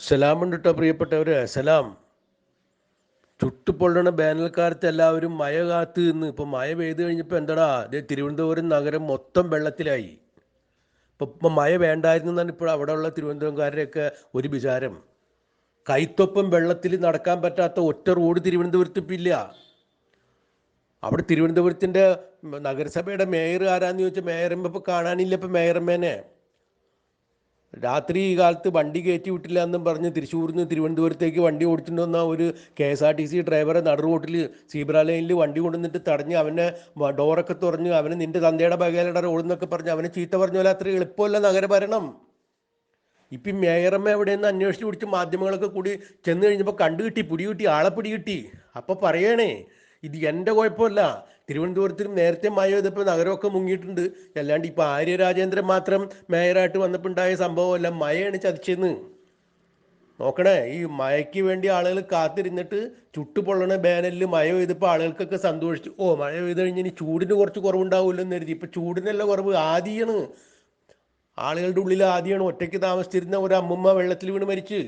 സലാമുണ്ട് കേട്ടോ സലാം. ചുട്ടുപൊള്ളണ വേനൽക്കാലത്ത് എല്ലാവരും മഴ കാത്ത് നിന്ന് ഇപ്പം മഴ പെയ്ത് കഴിഞ്ഞപ്പോൾ എന്താടാ തിരുവനന്തപുരം നഗരം മൊത്തം വെള്ളത്തിലായി. ഇപ്പം മഴ വേണ്ടായിരുന്നു എന്നാണ് ഇപ്പോൾ അവിടെയുള്ള തിരുവനന്തപുരംകാരുടെയൊക്കെ ഒരു വിചാരം. കൈത്തൊപ്പം വെള്ളത്തിൽ നടക്കാൻ പറ്റാത്ത ഒറ്റ റോഡ് തിരുവനന്തപുരത്ത് ഇപ്പം ഇല്ല. അവിടെ തിരുവനന്തപുരത്തിന്റെ നഗരസഭയുടെ മേയർ ആരാന്ന് ചോദിച്ചാൽ മേയറമ്മ ഇപ്പം കാണാനില്ല ഇപ്പം മേയറമ്മേനെ. രാത്രി ഈ കാലത്ത് വണ്ടി കയറ്റി വിട്ടില്ല എന്നും പറഞ്ഞ് തൃശ്ശൂരിൽ നിന്ന് തിരുവനന്തപുരത്തേക്ക് വണ്ടി ഓടിച്ചിട്ട് വന്ന ഒരു K S R T C ഡ്രൈവറെ നടു റോട്ടിൽ സീബ്ര ലൈനിൽ വണ്ടി കൊണ്ടുവന്നിട്ട് തടഞ്ഞ് അവനെ ഡോറൊക്കെ തുറഞ്ഞ് അവന് നിന്റെ തന്തയുടെ ബകയിലട റോഡെന്നൊക്കെ പറഞ്ഞ് അവനെ ചീത്ത പറഞ്ഞ പോലെ അത്ര എളുപ്പമല്ല നഗരഭരണം. ഇപ്പം മേയറമ്മ എവിടെയെന്ന് അന്വേഷിച്ച് പിടിച്ച് മാധ്യമങ്ങളൊക്കെ കൂടി ചെന്ന് കഴിഞ്ഞപ്പോൾ കണ്ടു കിട്ടി ആളെ പിടി കിട്ടി അപ്പോൾ പറയണേ ഇത് എന്റെ കുഴപ്പമല്ല. തിരുവനന്തപുരത്തിനും നേരത്തെ മഴ ചെയ്തപ്പോൾ നഗരമൊക്കെ മുങ്ങിയിട്ടുണ്ട്. അല്ലാണ്ട് ഇപ്പൊ ആര്യ രാജേന്ദ്രൻ മാത്രം മേയറായിട്ട് വന്നപ്പോൾ ഉണ്ടായ സംഭവമല്ല മഴയാണ് ചതിച്ചെന്ന്. നോക്കണേ ഈ മഴയ്ക്ക് വേണ്ടി ആളുകൾ കാത്തിരുന്നിട്ട് ചുട്ടുപൊള്ളണ ബാനലിൽ മഴ പെയ്തപ്പോൾ ആളുകൾക്കൊക്കെ സന്തോഷിച്ചു. ഓ മഴ പെയ്ത് കഴിഞ്ഞ് ഇനി ചൂടിന് കുറച്ച് കുറവുണ്ടാവില്ല എന്ന് കരുതി. ഇപ്പം ചൂടിനല്ല കുറവ് ആദിയാണ്. ആളുകളുടെ ഉള്ളിൽ ആദിയാണ്. ഒറ്റയ്ക്ക് താമസിച്ചിരുന്ന ഒരു അമ്മുമ്മ വെള്ളത്തിൽ വീണ് മരിച്ച്.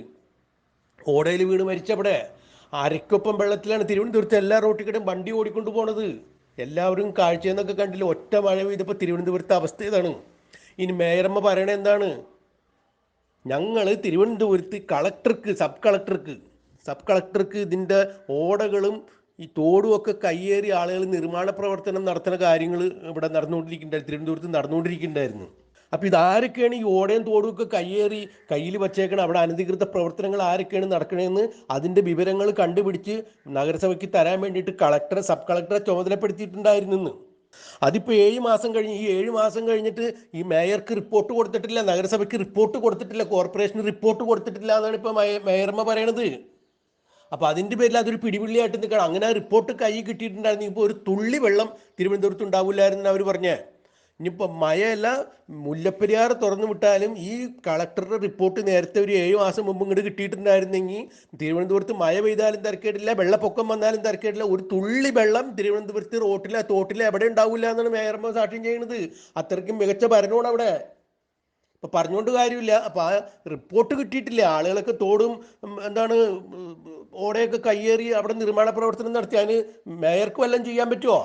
ഓടയിൽ വീണ് മരിച്ചവിടെ. അരക്കൊപ്പം വെള്ളത്തിലാണ് തിരുവനന്തപുരത്ത് എല്ലാ റോട്ടിക്കടും വണ്ടി ഓടിക്കൊണ്ടു പോണത്. എല്ലാവരും കാഴ്ചയെന്നൊക്കെ കണ്ടില്ല? ഒറ്റ മഴ പെയ്തപ്പോൾ തിരുവനന്തപുരത്തെ അവസ്ഥ ഇതാണ്. ഇനി മേയർമ്മ പറയണത് എന്താണ്? ഞങ്ങൾ തിരുവനന്തപുരത്ത് കളക്ടർക്ക് സബ് കളക്ടർക്ക് സബ് കളക്ടർക്ക് ഇതിന്റെ ഓടകളും ഈ തോടും ഒക്കെ കയ്യേറി ആളുകൾ നിർമ്മാണ പ്രവർത്തനം നടത്തുന്ന കാര്യങ്ങൾ ഇവിടെ നടന്നുകൊണ്ടിരിക്കുന്നുണ്ടായിരുന്നു. തിരുവനന്തപുരത്ത് നടന്നുകൊണ്ടിരിക്കുന്നുണ്ടായിരുന്നു. അപ്പോൾ ഇതാരൊക്കെയാണ് ഈ ഓടയും തോടും ഒക്കെ കയ്യേറി കയ്യിൽ വച്ചേക്കണം അവിടെ അനധികൃത പ്രവർത്തനങ്ങൾ ആരൊക്കെയാണ് നടക്കണതെന്ന് അതിന്റെ വിവരങ്ങൾ കണ്ടുപിടിച്ച് നഗരസഭയ്ക്ക് തരാൻ വേണ്ടിയിട്ട് കളക്ടറെ സബ് കളക്ടറെ ചുമതലപ്പെടുത്തിയിട്ടുണ്ടായിരുന്നു അതിപ്പോൾ ഏഴ് മാസം കഴിഞ്ഞ് ഈ ഏഴ് മാസം കഴിഞ്ഞിട്ട് ഈ മേയർക്ക് റിപ്പോർട്ട് കൊടുത്തിട്ടില്ല നഗരസഭയ്ക്ക് റിപ്പോർട്ട് കൊടുത്തിട്ടില്ല കോർപ്പറേഷന് റിപ്പോർട്ട് കൊടുത്തിട്ടില്ല എന്നാണ് ഇപ്പോൾ മേയർമ്മ പറയണത്. അപ്പോൾ അതിന്റെ പേരിൽ അതൊരു പിടിപിള്ളിയായിട്ട് നിൽക്കണം. അങ്ങനെ റിപ്പോർട്ട് കൈ കിട്ടിയിട്ടുണ്ടായിരുന്നു. ഇപ്പോൾ ഒരു തുള്ളി വെള്ളം തിരുവനന്തപുരത്ത് ഉണ്ടാവില്ലായിരുന്നു അവർ പറഞ്ഞേ. ഇനിയിപ്പോൾ മഴയല്ല മുല്ലപ്പെരിയാർ തുറന്നു വിട്ടാലും ഈ കളക്ടറുടെ റിപ്പോർട്ട് നേരത്തെ ഒരു ഏഴ് മാസം മുമ്പ് ഇങ്ങോട്ട് കിട്ടിയിട്ടുണ്ടായിരുന്നെങ്കിൽ തിരുവനന്തപുരത്ത് മഴ പെയ്താലും തിരക്കേടില്ല വെള്ളപ്പൊക്കം വന്നാലും തിരക്കേടില്ല ഒരു തുള്ളി വെള്ളം തിരുവനന്തപുരത്ത് റോട്ടിലെ തോട്ടിലെ എവിടെ ഉണ്ടാവില്ല എന്നാണ് മേയർമ്മ സാക്ഷ്യം ചെയ്യുന്നത്. അത്രയ്ക്കും മികച്ച ഭരണമാണ് അവിടെ. ഇപ്പൊ പറഞ്ഞുകൊണ്ട് കാര്യമില്ല. അപ്പൊ ആ റിപ്പോർട്ട് കിട്ടിയിട്ടില്ല. ആളുകളൊക്കെ തോടും എന്താണ് ഓടയൊക്കെ കയ്യേറി അവിടെ നിർമ്മാണ പ്രവർത്തനം നടത്തി. അതിന് മേയർക്ക് വല്ലതും ചെയ്യാൻ പറ്റുമോ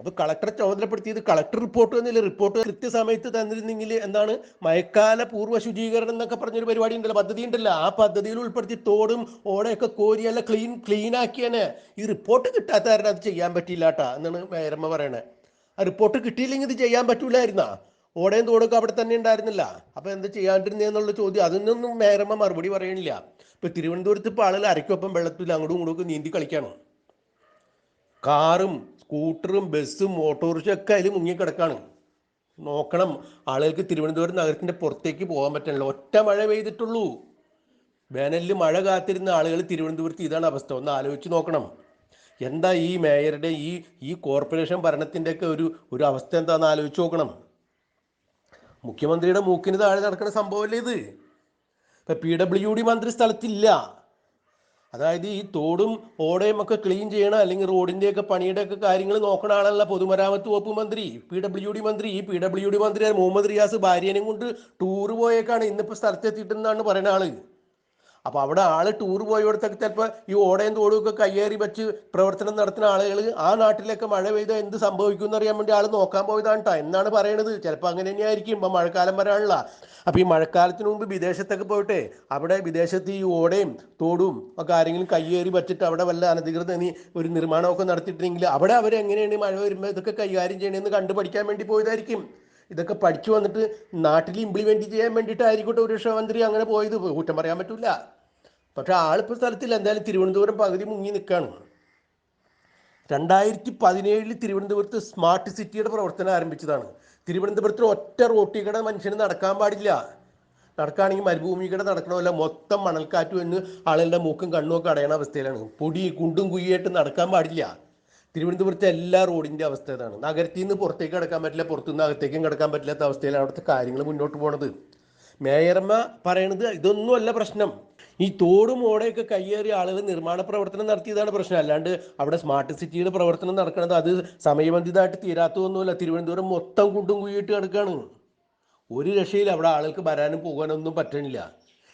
അപ്പൊ കളക്ടറെ ചുമതലപ്പെടുത്തിയത് കളക്ടർ റിപ്പോർട്ട് തന്നില്ല റിപ്പോർട്ട് കൃത്യസമയത്ത് തന്നിരുന്നെങ്കിൽ എന്താണ്? മഴക്കാല പൂർവ ശുചീകരണം എന്നൊക്കെ പറഞ്ഞൊരു പരിപാടി ഉണ്ടല്ലോ. പദ്ധതി ഉണ്ടല്ലോ. ആ പദ്ധതിയിൽ ഉൾപ്പെടുത്തി തോടും ഓടയൊക്കെ കോരിയല്ല ക്ലീൻ ക്ലീൻ ആക്കിയനെ. ഈ റിപ്പോർട്ട് കിട്ടാത്ത കാരണം അത് ചെയ്യാൻ പറ്റിയില്ല കേട്ടാ എന്നാണ് മേരമ്മ പറയണേ. ആ റിപ്പോർട്ട് കിട്ടിയില്ലെങ്കിൽ ഇത് ചെയ്യാൻ പറ്റൂലായിരുന്നാ? ഓടയും തോടൊക്കെ അവിടെ തന്നെ ഉണ്ടായിരുന്നില്ല. അപ്പൊ എന്താ ചെയ്യാണ്ടിരുന്നേന്നുള്ള ചോദ്യം. അതിനൊന്നും മേരമ്മ മറുപടി പറയണില്ല. ഇപ്പൊ തിരുവനന്തപുരത്ത് ഇപ്പൊ ആളുകൾ അരയ്ക്കൊപ്പം വെള്ളത്തിൽ അങ്ങോട്ടും ഇങ്ങോട്ടും നീന്തി കളിക്കണം. കാറും സ്കൂട്ടറും ബസ്സും ഓട്ടോറിക്ഷ ഒക്കെ അതിൽ മുങ്ങിക്കിടക്കാണ് നോക്കണം ആളുകൾക്ക് തിരുവനന്തപുരം നഗരത്തിന്റെ പുറത്തേക്ക് പോകാൻ പറ്റണല്ലോ ഒറ്റ മഴ പെയ്തിട്ടുള്ളൂ. വേനലിൽ മഴ കാത്തിരുന്ന ആളുകൾ തിരുവനന്തപുരത്ത് ഇതാണ് അവസ്ഥ. ഒന്ന് ആലോചിച്ച് നോക്കണം. എന്താ ഈ മേയറുടെ ഈ ഈ കോർപ്പറേഷൻ ഭരണത്തിന്റെയൊക്കെ ഒരു ഒരു അവസ്ഥ എന്താണെന്ന് ആലോചിച്ച് നോക്കണം. മുഖ്യമന്ത്രിയുടെ മൂക്കിന് താഴെ നടക്കുന്ന സംഭവമല്ലേ ഇത്? ഇപ്പം പി ഡബ്ല്യു ഡി മന്ത്രി സ്ഥലത്തില്ല. അതായത് ഈ തോടും ഓടയും ഒക്കെ ക്ലീൻ ചെയ്യണം അല്ലെങ്കിൽ റോഡിന്റെ ഒക്കെ പണിയുടെ ഒക്കെ കാര്യങ്ങൾ നോക്കണ ആളല്ല പൊതുമരാമത്ത് വകുപ്പ് മന്ത്രി പി ഡബ്ല്യു ഡി മന്ത്രി. ഈ പി ഡബ്ല്യു ഡി മന്ത്രി മുഹമ്മദ് റിയാസ് ഭാര്യനെയും കൊണ്ട് ടൂർ പോയേക്കാണ്. ഇന്നിപ്പോ സ്ഥലത്തെത്തിയിട്ടെന്നാണ് പറയുന്ന ആൾ. അപ്പൊ അവിടെ ആൾ ടൂർ പോയവിടത്തൊക്കെ ചിലപ്പോൾ ഈ ഓടയും തോടും ഒക്കെ കയ്യേറി വെച്ച് പ്രവർത്തനം നടത്തുന്ന ആളുകൾ ആ നാട്ടിലൊക്കെ മഴ പെയ്താൽ എന്ത് സംഭവിക്കും എന്നറിയാൻ വേണ്ടി ആൾ നോക്കാൻ പോയതാണ് ട്ടോ. എന്നാണ് പറയണത്. ചിലപ്പോൾ അങ്ങനെ തന്നെയായിരിക്കും. ഇപ്പം മഴക്കാലം വരാനുള്ള. അപ്പൊ ഈ മഴക്കാലത്തിന് മുമ്പ് വിദേശത്തൊക്കെ പോയിട്ടെ അവിടെ വിദേശത്ത് ഈ ഓടയും തോടും ഒക്കെ ആരെങ്കിലും കയ്യേറി വെച്ചിട്ട് അവിടെ വല്ല അനധികൃത നീ ഒരു നിർമ്മാണമൊക്കെ നടത്തിയിട്ടുണ്ടെങ്കിൽ അവിടെ അവരെങ്ങനെയാണ് മഴ വരുമ്പോൾ ഇതൊക്കെ കൈകാര്യം ചെയ്യണമെന്ന് കണ്ടുപഠിക്കാൻ വേണ്ടി പോയതായിരിക്കും. ഇതൊക്കെ പഠിച്ചു വന്നിട്ട് നാട്ടിൽ ഇംപ്ലിമെന്റ് ചെയ്യാൻ വേണ്ടിയിട്ടായിരിക്കട്ടെ ഒരു മന്ത്രി അങ്ങനെ പോയത്. കുറ്റം പറയാൻ പറ്റില്ല പക്ഷെ ആളിപ്പോൾ സ്ഥലത്തില്ല. എന്തായാലും തിരുവനന്തപുരം പകുതി മുങ്ങി നിൽക്കുകയാണ് രണ്ടായിരത്തി പതിനേഴിൽ തിരുവനന്തപുരത്ത് സ്മാർട്ട് സിറ്റിയുടെ പ്രവർത്തനം ആരംഭിച്ചതാണ്. തിരുവനന്തപുരത്ത് ഒറ്റ റോട്ടി കൂടെ മനുഷ്യന് നടക്കാൻ പാടില്ല. നടക്കുകയാണെങ്കിൽ മരുഭൂമി കൂടെ നടക്കണമല്ല. മൊത്തം മണൽക്കാറ്റും എന്ന് ആളുകളുടെ മൂക്കും കണ്ണും ഒക്കെ അടയണ അവസ്ഥയിലാണ്. പൊടി കുണ്ടും കുയ്യായിട്ട് നടക്കാൻ പാടില്ല. തിരുവനന്തപുരത്തെ എല്ലാ റോഡിന്റെ അവസ്ഥ ഇതാണ്. നഗരത്തിൽ നിന്ന് പുറത്തേക്ക് കിടക്കാൻ പറ്റില്ല പുറത്തുനിന്ന് അകത്തേക്കും കിടക്കാൻ പറ്റില്ലാത്ത അവസ്ഥയിലാണ് അവിടുത്തെ കാര്യങ്ങൾ മുന്നോട്ട് പോണത്. മേയർമ്മ പറയണത് ഇതൊന്നുമല്ല പ്രശ്നം. ഈ തോടും ഓടയൊക്കെ കയ്യേറിയ ആളുകൾ നിർമ്മാണ പ്രവർത്തനം നടത്തിയതാണ് പ്രശ്നം. അല്ലാണ്ട് അവിടെ സ്മാർട്ട് സിറ്റിയുടെ പ്രവർത്തനം നടക്കുന്നത് അത് സമയബന്ധിതമായിട്ട് തീരാത്തതൊന്നുമല്ല തിരുവനന്തപുരം മൊത്തം കുണ്ടും കുഴിയിട്ട് കിടക്കുകയാണ് ഒരു രക്ഷയിൽ അവിടെ ആളുകൾക്ക് വരാനും പോകാനൊന്നും പറ്റണില്ല.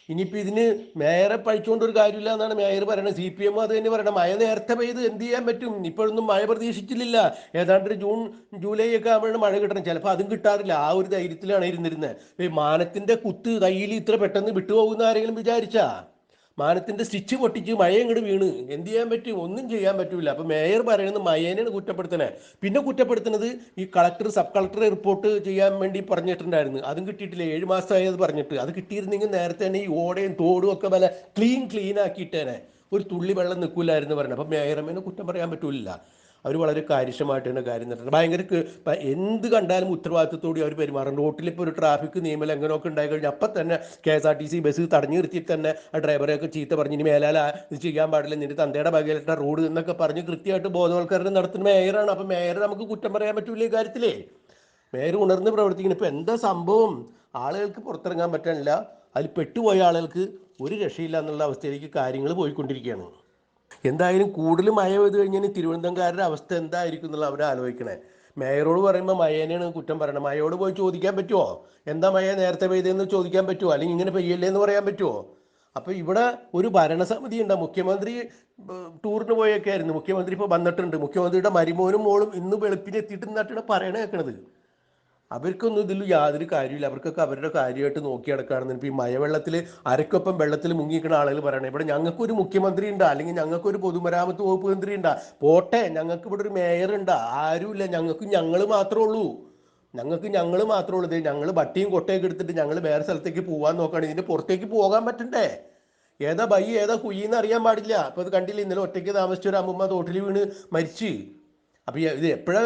ഇനിയിപ്പോൾ ഇതിന് മേയറെ പഴിച്ചുകൊണ്ട് ഒരു കാര്യമില്ല എന്നാണ് മേയർ പറയുന്നത് സി പി എം അത് തന്നെ പറയണം. മഴ നേരത്തെ പെയ്ത് എന്ത് ചെയ്യാൻ പറ്റും? ഇപ്പോഴൊന്നും മഴ പ്രതീക്ഷിച്ചിട്ടില്ല. ഏതാണ്ട് ജൂൺ ജൂലൈ ഒക്കെ ആകുമ്പോഴാണ് മഴ കിട്ടണം ചിലപ്പോൾ അതും കിട്ടാറില്ല. ആ ഒരു ധൈര്യത്തിലാണ് ഇരുന്നിരുന്നത്. മാനത്തിന്റെ കുത്ത് കയ്യിൽ ഇത്ര പെട്ടെന്ന് വിട്ടുപോകുന്ന ആരെങ്കിലും വിചാരിച്ചാ? മാനത്തിന്റെ സ്റ്റിച്ച് പൊട്ടിച്ച് മഴ ഇങ്ങോട്ട് വീണ്. എന്ത് ചെയ്യാൻ പറ്റും? ഒന്നും ചെയ്യാൻ പറ്റൂല. അപ്പൊ മേയർ പറയുന്നത് മയേനെയാണ് കുറ്റപ്പെടുത്തണേ പിന്നെ കുറ്റപ്പെടുത്തുന്നത് ഈ കളക്ടർ സബ് കളക്ടർ റിപ്പോർട്ട് ചെയ്യാൻ വേണ്ടി പറഞ്ഞിട്ടുണ്ടായിരുന്നു. അതും കിട്ടിയിട്ടില്ല. ഏഴ് മാസമായി അത് പറഞ്ഞിട്ട്. അത് കിട്ടിയിരുന്നെങ്കിൽ നേരത്തെ തന്നെ ഈ ഓടയും തോടും ഒക്കെ വല്ല ക്ലീൻ ക്ലീൻ ആക്കിയിട്ടേനെ. ഒരു തുള്ളി വെള്ളം നിൽക്കില്ലായിരുന്നു പറഞ്ഞു മേയർ മേയറമ്മേനെ കുറ്റം പറയാൻ പറ്റൂല. അവർ വളരെ കാര്യക്ഷമമായിട്ടാണ് കാര്യം നടത്തുന്നത്. ഭയങ്കര എന്ത് കണ്ടാലും ഉത്തരവാദിത്തത്തോടെ അവർ പെരുമാറും റോട്ടിൽ ഇപ്പോൾ ഒരു ട്രാഫിക് നിയമലംഘനമൊക്കെ ഉണ്ടായി കഴിഞ്ഞാൽ അപ്പം തന്നെ K S R T C bus തടഞ്ഞു നിർത്തി തന്നെ ആ ഡ്രൈവറെയൊക്കെ ചീത്ത പറഞ്ഞ് ഇനി മേലാൽ ഇത് ചെയ്യാൻ പാടില്ല. നിന്റെ തന്തയുടെ ബകയിലിട്ട റോഡ് എന്നൊക്കെ പറഞ്ഞ് കൃത്യമായിട്ട് ബോധവൽക്കരണം നടത്തുന്ന മേയറാണ്. അപ്പം മേയർ നമുക്ക് കുറ്റം പറയാൻ പറ്റൂല ഈ കാര്യത്തിലേ. മേയർ ഉണർന്ന് പ്രവർത്തിക്കുന്നു. ഇപ്പം എന്താ സംഭവം? ആളുകൾക്ക് പുറത്തിറങ്ങാൻ പറ്റാനില്ല. അതിൽ പെട്ടുപോയ ആളുകൾക്ക് ഒരു രക്ഷയില്ല എന്നുള്ള അവസ്ഥയിലേക്ക് കാര്യങ്ങൾ പോയിക്കൊണ്ടിരിക്കുകയാണ്. എന്തായാലും കൂടുതൽ മഴ പെയ്ത് കഴിഞ്ഞാൽ തിരുവനന്തപുരംകാരുടെ അവസ്ഥ എന്തായിരിക്കും എന്നുള്ള അവർ ആലോചിക്കണേ. മേയറോട് പറയുമ്പോൾ മഴേനെയാണ് കുറ്റം പറയണം. മഴയോട് പോയി ചോദിക്കാൻ പറ്റുമോ എന്താ മഴ നേരത്തെ പെയ്തതെന്ന് ചോദിക്കാൻ പറ്റുമോ അല്ലെങ്കിൽ ഇങ്ങനെ പെയ്യല്ലേ എന്ന് പറയാൻ പറ്റുമോ അപ്പോൾ ഇവിടെ ഒരു ഭരണസമിതി ഉണ്ട്. മുഖ്യമന്ത്രി ടൂറിന് പോയൊക്കെ ആയിരുന്നു. മുഖ്യമന്ത്രി ഇപ്പോൾ വന്നിട്ടുണ്ട്. മുഖ്യമന്ത്രിയുടെ മരുമോനും മോളും ഇന്ന് വെളുപ്പിന് എത്തിയിട്ട് എന്നിട്ടാണ് പറയണ കേൾക്കണത് അവർക്കൊന്നും ഇതിൽ യാതൊരു കാര്യമില്ല അവർക്കൊക്കെ അവരുടെ കാര്യമായിട്ട് നോക്കി നടക്കുകയാണെന്ന് ഇപ്പോൾ ഈ മഴവെള്ളത്തിൽ അരക്കൊപ്പം വെള്ളത്തിൽ മുങ്ങിക്കുന്ന ആളുകൾ പറയണേ. ഇവിടെ ഞങ്ങൾക്കൊരു മുഖ്യമന്ത്രി ഉണ്ട് അല്ലെങ്കിൽ ഞങ്ങൾക്കൊരു പൊതുമരാമത്ത് വകുപ്പ് മന്ത്രി ഉണ്ട്. പോട്ടെ ഞങ്ങൾക്ക് ഇവിടെ ഒരു മേയർ ഉണ്ട്. ആരുമില്ല. ഞങ്ങൾക്ക് ഞങ്ങൾ മാത്രമേ ഉള്ളൂ. ഞങ്ങൾക്ക് ഞങ്ങൾ മാത്രമേ ഉള്ളൂ. ഞങ്ങൾ ബട്ടിയും കൊട്ടയൊക്കെ എടുത്തിട്ട് ഞങ്ങൾ വേറെ സ്ഥലത്തേക്ക് പോകാൻ നോക്കുകയാണ്. ഇതിന്റെ പുറത്തേക്ക് പോകാൻ പറ്റണ്ടേ? ഏതാ ബൈ ഏതാ കുയ്യെന്ന് അറിയാൻ പാടില്ല. അപ്പൊ അത് കണ്ടില്ല ഇന്നലെ ഒറ്റയ്ക്ക് താമസിച്ച ഒരു അമ്മമ്മ തോട്ടിൽ വീണ് മരിച്ച്. അപ്പൊ ഇത് എപ്പോഴാ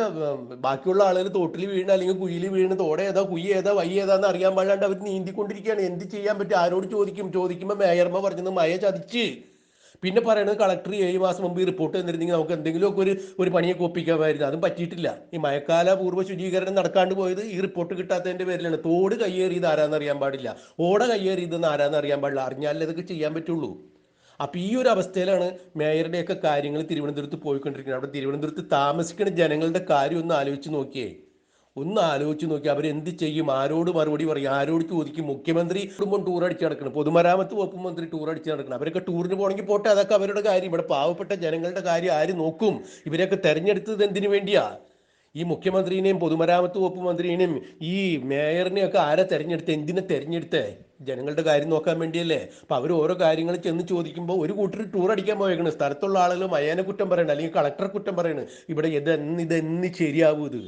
ബാക്കിയുള്ള ആളുകൾ തോട്ടിൽ വീണ് അല്ലെങ്കിൽ കുയിൽ വീണ് തോടെ ഏതാ കുയ്യ ഏതാ വൈ ഏതാന്ന് അറിയാൻ പാടാണ്ട് അവർ നീന്തിക്കൊണ്ടിരിക്കുകയാണ്. എന്ത് ചെയ്യാൻ പറ്റും? ആരോട് ചോദിക്കും? ചോദിക്കുമ്പോൾ മേയർമ്മ പറഞ്ഞത് മയ ചതിച്ച്. പിന്നെ പറയണത് കളക്ടർ ഏഴ് മാസം മുമ്പ് റിപ്പോർട്ട് തന്നിരുന്നെങ്കിൽ നമുക്ക് എന്തെങ്കിലുമൊക്കെ ഒരു ഒരു പണിയൊക്കെ ഒപ്പിക്കാമായിരുന്നു. അതും പറ്റിയിട്ടില്ല. ഈ മഴക്കാല പൂർവ ശുചീകരണം നടക്കാണ്ട് പോയത് ഈ റിപ്പോർട്ട് കിട്ടാത്തതിന്റെ പേരിലാണ്. തോട് കയ്യേറിയത് ആരാന്നറിയാൻ പാടില്ല. ഓട കയ്യേറിയതെന്ന് ആരാന്നറിയാൻ പാടില്ല. അറിഞ്ഞാലേ ഇതൊക്കെ ചെയ്യാൻ പറ്റുള്ളൂ. അപ്പൊ ഈ ഒരു അവസ്ഥയിലാണ് മേയറുടെയൊക്കെ കാര്യങ്ങൾ തിരുവനന്തപുരത്ത് പോയിക്കൊണ്ടിരിക്കുന്നത്. അവിടെ തിരുവനന്തപുരത്ത് താമസിക്കുന്ന ജനങ്ങളുടെ കാര്യം ഒന്ന് ആലോചിച്ച് നോക്കിയേ. ഒന്ന് ആലോചിച്ച് നോക്കി എന്ത് ചെയ്യും? ആരോട് മറുപടി പറയും? ആരോട് ചോദിക്കും? മുഖ്യമന്ത്രി കുടുംബം ടൂർ അടിച്ച് നടക്കണം. പൊതുമരാമത്ത് വകുപ്പ് മന്ത്രി ടൂർ അടിച്ച് നടക്കണം. അവരൊക്കെ ടൂറിന് പോകണമെങ്കിൽ പോട്ടെ അതൊക്കെ അവരുടെ കാര്യം. ഇവിടെ പാവപ്പെട്ട ജനങ്ങളുടെ കാര്യം ആര് നോക്കും? ഇവരെയൊക്കെ തെരഞ്ഞെടുത്തത് എന്തിനു വേണ്ടിയാ? ഈ മുഖ്യമന്ത്രിനെയും പൊതുമരാമത്ത് വകുപ്പ് മന്ത്രിനെയും ഈ മേയറിനെയും ഒക്കെ ആരെ തെരഞ്ഞെടുത്ത്? എന്തിനെ തെരഞ്ഞെടുത്തേ? ജനങ്ങളുടെ കാര്യം നോക്കാൻ വേണ്ടിയല്ലേ? അപ്പൊ അവർ ഓരോ കാര്യങ്ങൾ ചെന്ന് ചോദിക്കുമ്പോൾ ഒരു കൂട്ടർ ടൂർ അടിക്കാൻ പോയേക്കണ്. സ്ഥലത്തുള്ള ആളുകൾ മയാനെ കുറ്റം പറയണ അല്ലെങ്കിൽ കളക്ടർ കുറ്റം പറയണ്. ഇവിടെ ഇത് എന്ന് ഇത് എന്ന് ശരിയാവൂ ഇത്.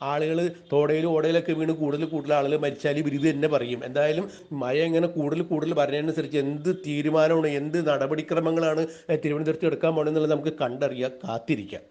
ആളുകൾ തോടയിലും ഓടയിലൊക്കെ വീണ് കൂടുതൽ കൂടുതൽ ആളുകൾ മരിച്ചാൽ ഇവർ ഇത് തന്നെ പറയും. എന്തായാലും മഴ ഇങ്ങനെ കൂടുതൽ കൂടുതൽ പറഞ്ഞതിനനുസരിച്ച് എന്ത് തീരുമാനമാണ് എന്ത് നടപടിക്രമങ്ങളാണ് തിരുവനന്തപുരത്ത് എടുക്കാൻ പോകണമെന്നുള്ളത് നമുക്ക് കണ്ടറിയാം കാത്തിരിക്കാം.